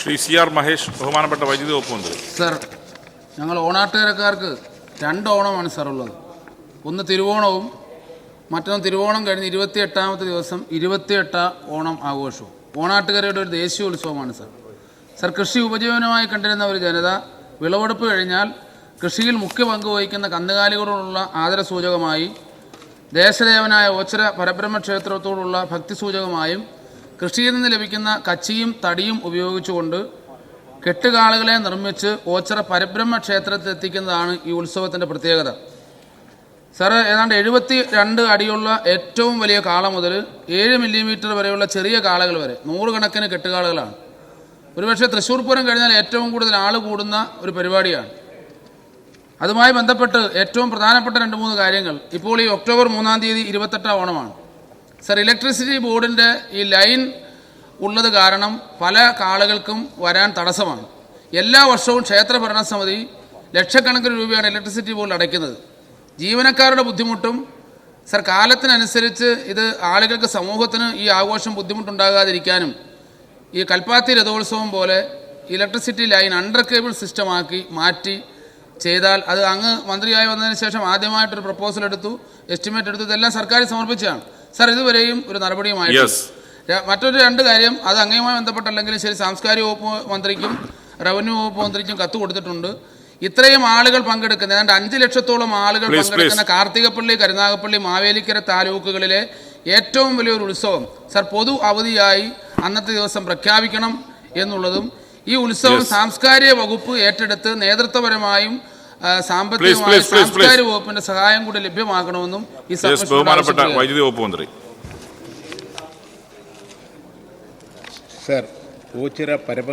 Shri C R Mahesh ബഹുമാനപ്പെട്ട വൈദ്യുതി വകുപ്പ് മന്ത്രി. സർ ഞങ്ങൾ ഓണാട്ടുകരക്കാർക്ക് രണ്ട് ഓണമാണ് സാർ ഉള്ളത്. ഒന്ന് തിരുവോണവും മറ്റൊന്ന് തിരുവോണം കഴിഞ്ഞ് ഇരുപത്തി എട്ടാമത്തെ ദിവസം ഇരുപത്തിയെട്ട ഓണം ആഘോഷവും. ഓണാട്ടുകരയുടെ ഒരു ദേശീയ ഉത്സവമാണ് സർ. സർ കൃഷി ഉപജീവനമായി കണ്ടിരുന്ന ഒരു ജനത വിളവെടുപ്പ് കഴിഞ്ഞാൽ കൃഷിയിൽ മുഖ്യ പങ്ക് വഹിക്കുന്ന കന്നുകാലികളോടുള്ള ആദരസൂചകമായി ദേശദേവനായ ഓച്ചര പരബ്രഹ്മ ക്ഷേത്രത്തോടുള്ള ഭക്തിസൂചകമായും കൃഷിയിൽ നിന്ന് ലഭിക്കുന്ന കച്ചിയും തടിയും ഉപയോഗിച്ചുകൊണ്ട് കെട്ടുകാളുകളെ നിർമ്മിച്ച് ഓച്ചറ പരബ്രഹ്മ ക്ഷേത്രത്തിൽ എത്തിക്കുന്നതാണ് ഈ ഉത്സവത്തിന്റെ പ്രത്യേകത. സാറ് ഏതാണ്ട് എഴുപത്തി രണ്ട് അടിയുള്ള ഏറ്റവും വലിയ കാള മുതൽ ഏഴ് മില്ലിമീറ്റർ വരെയുള്ള ചെറിയ കാളകൾ വരെ നൂറുകണക്കിന് കെട്ടുകാളുകളാണ്. ഒരുപക്ഷെ തൃശ്ശൂർ പൂരം കഴിഞ്ഞാൽ ഏറ്റവും കൂടുതൽ ആൾ കൂടുന്ന ഒരു പരിപാടിയാണ്. അതുമായി ബന്ധപ്പെട്ട് ഏറ്റവും പ്രധാനപ്പെട്ട രണ്ട് മൂന്ന് കാര്യങ്ങൾ ഇപ്പോൾ ഈ ഒക്ടോബർ മൂന്നാം തീയതി ഇരുപത്തെട്ടാം ഓണമാണ്. സർ ഇലക്ട്രിസിറ്റി ബോർഡിന്റെ ഈ ലൈൻ ഉള്ളത് കാരണം പല കാളുകൾക്കും വരാൻ തടസ്സമാണ്. എല്ലാ വർഷവും ക്ഷേത്ര ഭരണസമിതി ലക്ഷക്കണക്കിന് രൂപയാണ് ഇലക്ട്രിസിറ്റി ബോർഡിൽ അടയ്ക്കുന്നത്. ജീവനക്കാരുടെ ബുദ്ധിമുട്ടും സർ കാലത്തിനനുസരിച്ച് ഇത് ആളുകൾക്ക് സമൂഹത്തിന് ഈ ആഘോഷം ബുദ്ധിമുട്ടുണ്ടാകാതിരിക്കാനും ഈ കൽപ്പാത്തി രഥോത്സവം പോലെ ഇലക്ട്രിസിറ്റി ലൈൻ അണ്ടർ കേബിൾ സിസ്റ്റമാക്കി മാറ്റി ചെയ്താൽ അത് അങ്ങ് മന്ത്രിയായി വന്നതിന് ശേഷം ആദ്യമായിട്ടൊരു പ്രപ്പോസൽ എടുത്തു എസ്റ്റിമേറ്റ് എടുത്തു ഇതെല്ലാം സർക്കാർ സമർപ്പിച്ചതാണ്. സാർ ഇതുവരെയും ഒരു നടപടിയുമായിട്ട് Yes. മറ്റൊരു രണ്ട് കാര്യം അത് അങ്ങയുമായി ബന്ധപ്പെട്ടല്ലെങ്കിലും ശരി സാംസ്കാരിക വകുപ്പ് മന്ത്രിക്കും റവന്യൂ വകുപ്പ് മന്ത്രിക്കും കത്ത് കൊടുത്തിട്ടുണ്ട്. ഇത്രയും ആളുകൾ പങ്കെടുക്കുന്ന ഏതാണ്ട് അഞ്ച് ലക്ഷത്തോളം ആളുകൾ പങ്കെടുക്കുന്ന കാർത്തികപ്പള്ളി കരുനാഗപ്പള്ളി മാവേലിക്കര താലൂക്കുകളിലെ ഏറ്റവും വലിയൊരു ഉത്സവം. സർ പൊതു അവധിയായി അന്നത്തെ ദിവസം പ്രഖ്യാപിക്കണം എന്നുള്ളതും ഈ ഉത്സവം സാംസ്കാരിക വകുപ്പ് ഏറ്റെടുത്ത് നേതൃത്വപരമായും സാമ്പത്തികമായും please, please, please. സാംസ്കാരിക വകുപ്പിന്റെ സഹായം കൂടി ലഭ്യമാക്കണമെന്നും ഈ ബഹുമാനപ്പെട്ട വൈദ്യുതി വകുപ്പ് മന്ത്രി. സർ ഓച്ചിറ പരമ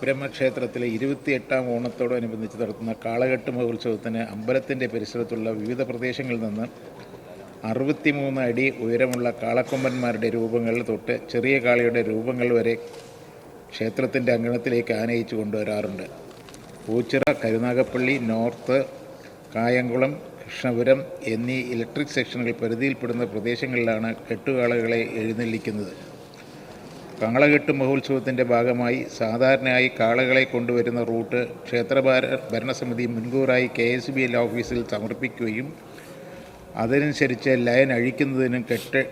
ബ്രഹ്മക്ഷേത്രത്തിലെ ഇരുപത്തിയെട്ടാം ഓണത്തോടനുബന്ധിച്ച് നടത്തുന്ന കാളകെട്ട് മഹോത്സവത്തിന് അമ്പലത്തിന്റെ പരിസരത്തുള്ള വിവിധ പ്രദേശങ്ങളിൽ നിന്ന് അറുപത്തിമൂന്ന് അടി ഉയരമുള്ള കാളക്കൊമ്പന്മാരുടെ രൂപങ്ങൾ തൊട്ട് ചെറിയ കാളിയുടെ രൂപങ്ങൾ വരെ ക്ഷേത്രത്തിന്റെ അങ്കണത്തിലേക്ക് ആനയിച്ചു കൊണ്ടുവരാറുണ്ട്. ഓച്ചിറ കരുനാഗപ്പള്ളി നോർത്ത് കായംകുളം കൃഷ്ണപുരം എന്നീ ഇലക്ട്രിക് സെക്ഷനുകൾ പരിധിയിൽപ്പെടുന്ന പ്രദേശങ്ങളിലാണ് കെട്ടുകാളകളെ എഴുന്നള്ളിക്കുന്നത്. കാളകെട്ട് മഹോത്സവത്തിന്റെ ഭാഗമായി സാധാരണയായി കാളകളെ കൊണ്ടുവരുന്ന റൂട്ട് ക്ഷേത്രഭാര ഭരണസമിതി മുൻകൂറായി കെ എസ് ബി എൽ ഓഫീസിൽ സമർപ്പിക്കുകയും അതനുസരിച്ച് ലൈൻ അഴിക്കുന്നതിനും കെട്ട്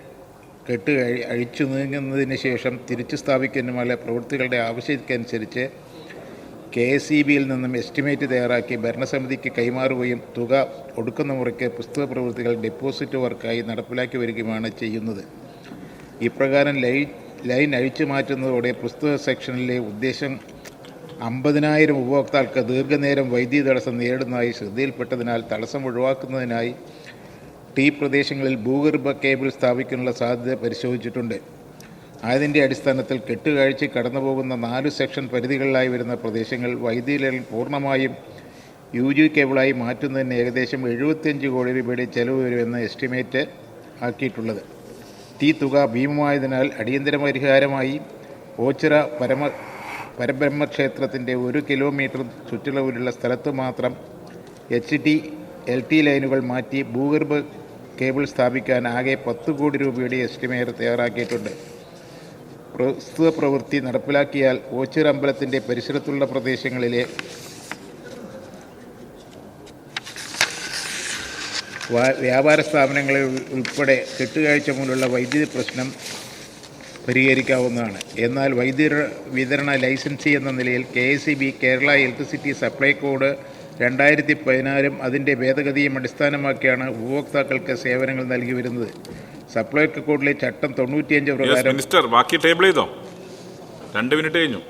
കെട്ട് അഴിച്ചു നീങ്ങുന്നതിന് ശേഷം തിരിച്ചു സ്ഥാപിക്കുന്നതുമായ പ്രവൃത്തികളുടെ ആവശ്യത്തിനനുസരിച്ച് കെ എസ് ഇ ബിയിൽ നിന്നും എസ്റ്റിമേറ്റ് തയ്യാറാക്കി ഭരണസമിതിക്ക് കൈമാറുകയും തുക ഒടുക്കുന്ന മുറയ്ക്ക് പുസ്തക പ്രവൃത്തികൾ ഡെപ്പോസിറ്റ് വർക്കായി നടപ്പിലാക്കി വരികയുമാണ് ചെയ്യുന്നത്. ഇപ്രകാരം ലൈൻ ലൈൻ അഴിച്ചു മാറ്റുന്നതോടെ പുസ്തക സെക്ഷനിലെ ഉദ്ദേശം അമ്പതിനായിരം ഉപഭോക്താക്കൾക്ക് ദീർഘനേരം വൈദ്യുതി തടസ്സം നേരിടുന്നതായി ശ്രദ്ധയിൽപ്പെട്ടതിനാൽ തടസ്സം ഒഴിവാക്കുന്നതിനായി ടീ പ്രദേശങ്ങളിൽ ഭൂഗർഭ കേബിൾ സ്ഥാപിക്കാനുള്ള സാധ്യത പരിശോധിച്ചിട്ടുണ്ട്. അതിന്റെ അടിസ്ഥാനത്തിൽ കെട്ടുകാഴ്ച കടന്നുപോകുന്ന നാല് സെക്ഷൻ പരിധികളിലായി വരുന്ന പ്രദേശങ്ങൾ വൈദ്യുതി പൂർണമായും യു ജി കേബിളായി മാറ്റുന്നതിന് ഏകദേശം എഴുപത്തിയഞ്ച് കോടി രൂപയുടെ ചെലവ് വരുമെന്ന് എസ്റ്റിമേറ്റ് ആക്കിയിട്ടുള്ളത്. തീ തുക ഭീമമായതിനാൽ അടിയന്തര പരിഹാരമായി ഓച്ചിറ പരമ പരബ്രഹ്മക്ഷേത്രത്തിന്റെ ഒരു കിലോമീറ്റർ ചുറ്റളവിലുള്ള സ്ഥലത്ത് മാത്രം എച്ച് ടി എൽ ടി ലൈനുകൾ മാറ്റി ഭൂഗർഭ കേബിൾ സ്ഥാപിക്കാൻ ആകെ പത്ത് കോടി രൂപയുടെ എസ്റ്റിമേറ്റ് തയ്യാറാക്കിയിട്ടുണ്ട്. പ്രസ്തുത പ്രവൃത്തി നടപ്പിലാക്കിയാൽ ഓച്ചിറ അമ്പലത്തിന്റെ പരിസരത്തുള്ള പ്രദേശങ്ങളിലെ വ്യാപാര സ്ഥാപനങ്ങളിൽ ഉൾപ്പെടെ കെട്ടുകാഴ്ച മൂലമുള്ള വൈദ്യുതി പ്രശ്നം പരിഹരിക്കാവുന്നതാണ്. എന്നാൽ വൈദ്യുതി വിതരണ ലൈസൻസി എന്ന നിലയിൽ K S B Kerala electricity supply code രണ്ടായിരത്തി പതിനാറും അതിന്റെ ഭേദഗതിയും അടിസ്ഥാനമാക്കിയാണ് ഉപഭോക്താക്കൾക്ക് സേവനങ്ങൾ നൽകി വരുന്നത്. സപ്ലൈ കോഡിലെ ചട്ടം തൊണ്ണൂറ്റിയഞ്ച് പ്രകാരം മിനിസ്റ്റർ ബാക്കി ടേബിൾ ചെയ്തോ? രണ്ട് മിനിറ്റ് കഴിഞ്ഞു.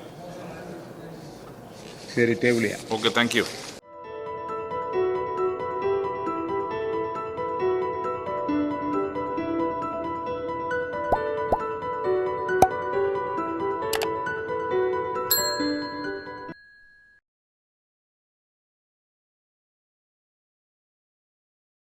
ശരി ടേബിൾ ചെയ്യാം. Okay thank you